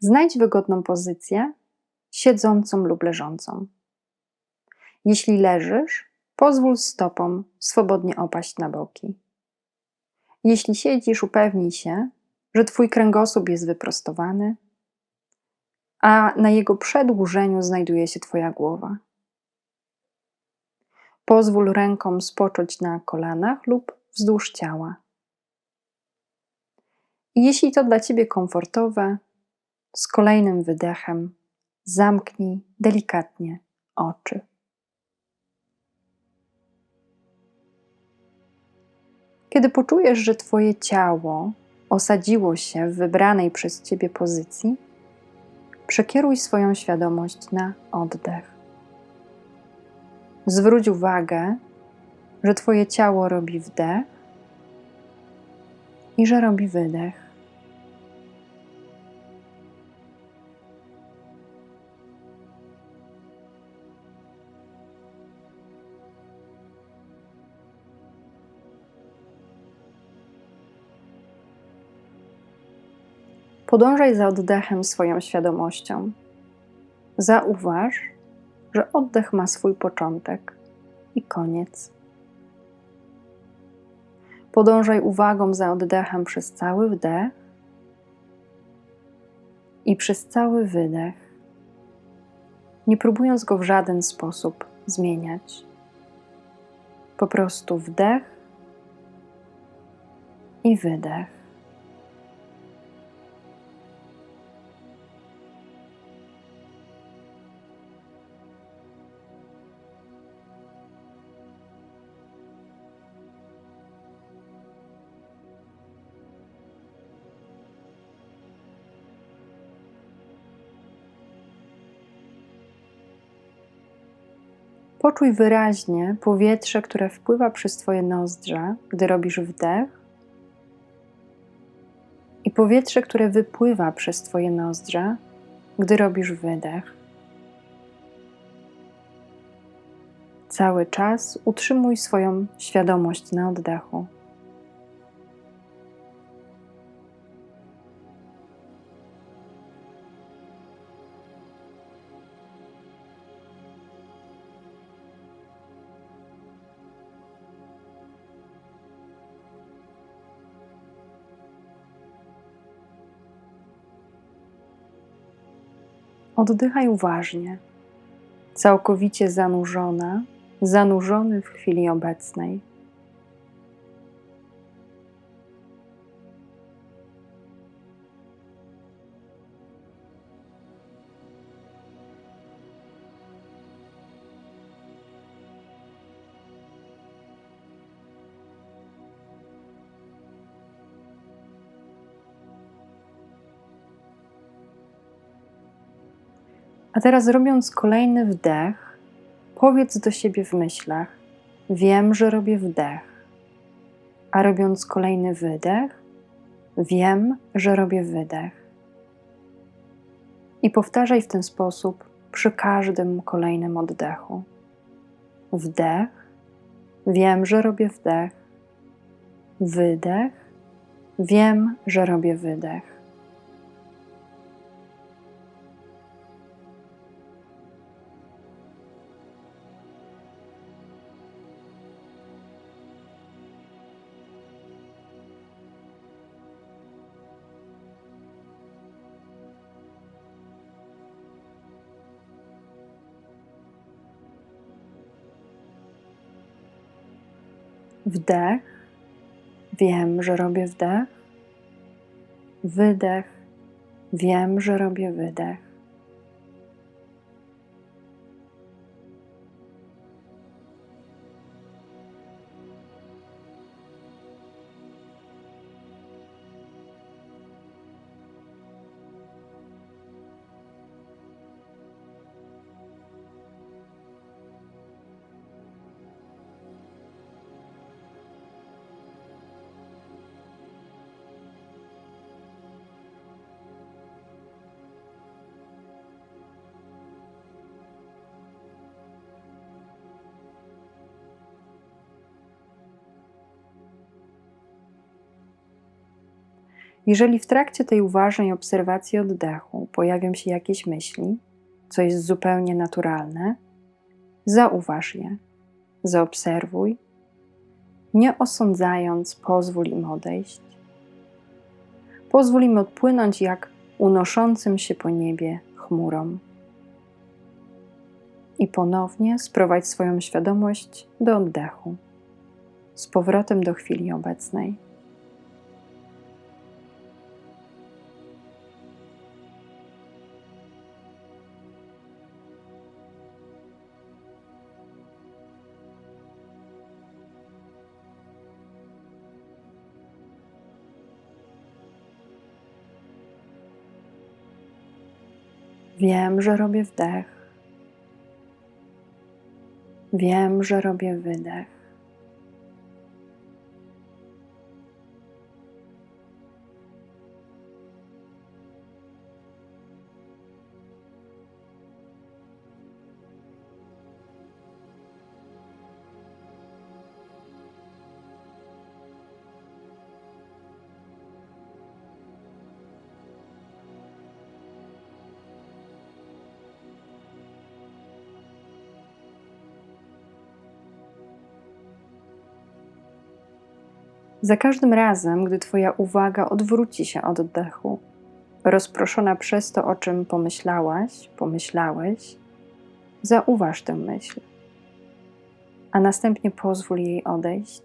Znajdź wygodną pozycję, siedzącą lub leżącą. Jeśli leżysz, pozwól stopom swobodnie opaść na boki. Jeśli siedzisz, upewnij się, że Twój kręgosłup jest wyprostowany, a na jego przedłużeniu znajduje się Twoja głowa. Pozwól rękom spocząć na kolanach lub wzdłuż ciała. Jeśli to dla Ciebie komfortowe, z kolejnym wydechem zamknij delikatnie oczy. Kiedy poczujesz, że Twoje ciało osadziło się w wybranej przez Ciebie pozycji, przekieruj swoją świadomość na oddech. Zwróć uwagę, że Twoje ciało robi wdech i że robi wydech. Podążaj za oddechem swoją świadomością. Zauważ, że oddech ma swój początek i koniec. Podążaj uwagą za oddechem przez cały wdech i przez cały wydech, nie próbując go w żaden sposób zmieniać. Po prostu wdech i wydech. Poczuj wyraźnie powietrze, które wpływa przez Twoje nozdrza, gdy robisz wdech, i powietrze, które wypływa przez Twoje nozdrza, gdy robisz wydech. Cały czas utrzymuj swoją świadomość na oddechu. Oddychaj uważnie, całkowicie zanurzona, zanurzony w chwili obecnej. A teraz robiąc kolejny wdech, powiedz do siebie w myślach: Wiem, że robię wdech. A robiąc kolejny wydech, wiem, że robię wydech. I powtarzaj w ten sposób przy każdym kolejnym oddechu. Wdech, wiem, że robię wdech. Wydech, wiem, że robię wydech. Wdech. Wiem, że robię wdech. Wydech. Wiem, że robię wydech. Jeżeli w trakcie tej uważnej obserwacji oddechu pojawią się jakieś myśli, co jest zupełnie naturalne, zauważ je, zaobserwuj, nie osądzając, pozwól im odejść. Pozwól im odpłynąć jak unoszącym się po niebie chmurom. I ponownie sprowadź swoją świadomość do oddechu, z powrotem do chwili obecnej. Wiem, że robię wdech. Wiem, że robię wydech. Za każdym razem, gdy Twoja uwaga odwróci się od oddechu, rozproszona przez to, o czym pomyślałaś, pomyślałeś, zauważ tę myśl, a następnie pozwól jej odejść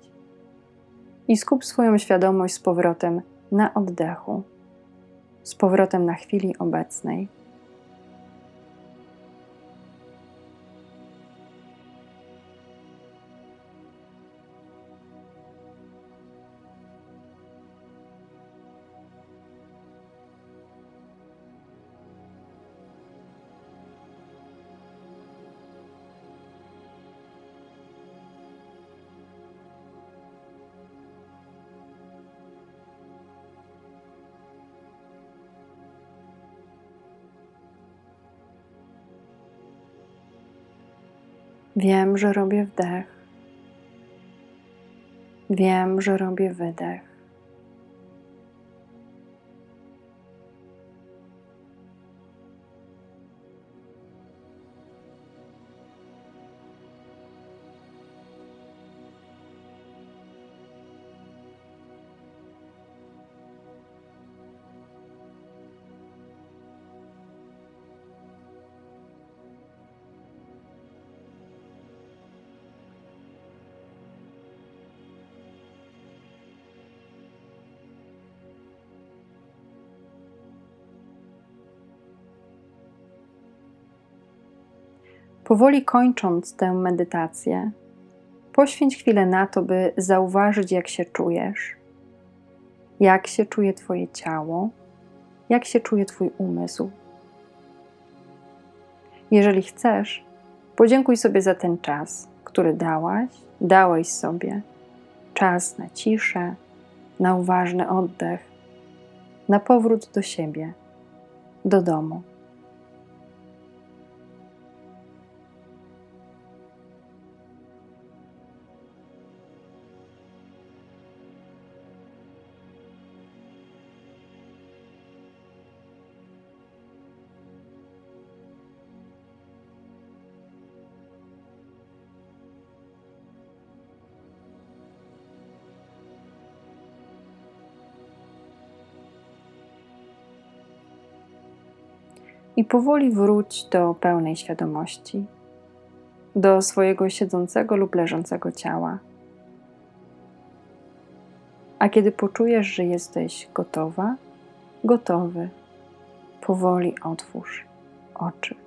i skup swoją świadomość z powrotem na oddechu, z powrotem na chwili obecnej. Wiem, że robię wdech. Wiem, że robię wydech. Powoli kończąc tę medytację, poświęć chwilę na to, by zauważyć, jak się czujesz, jak się czuje Twoje ciało, jak się czuje Twój umysł. Jeżeli chcesz, podziękuj sobie za ten czas, który dałaś, dałeś sobie. Czas na ciszę, na uważny oddech, na powrót do siebie, do domu. I powoli wróć do pełnej świadomości, do swojego siedzącego lub leżącego ciała. A kiedy poczujesz, że jesteś gotowa, gotowy, powoli otwórz oczy.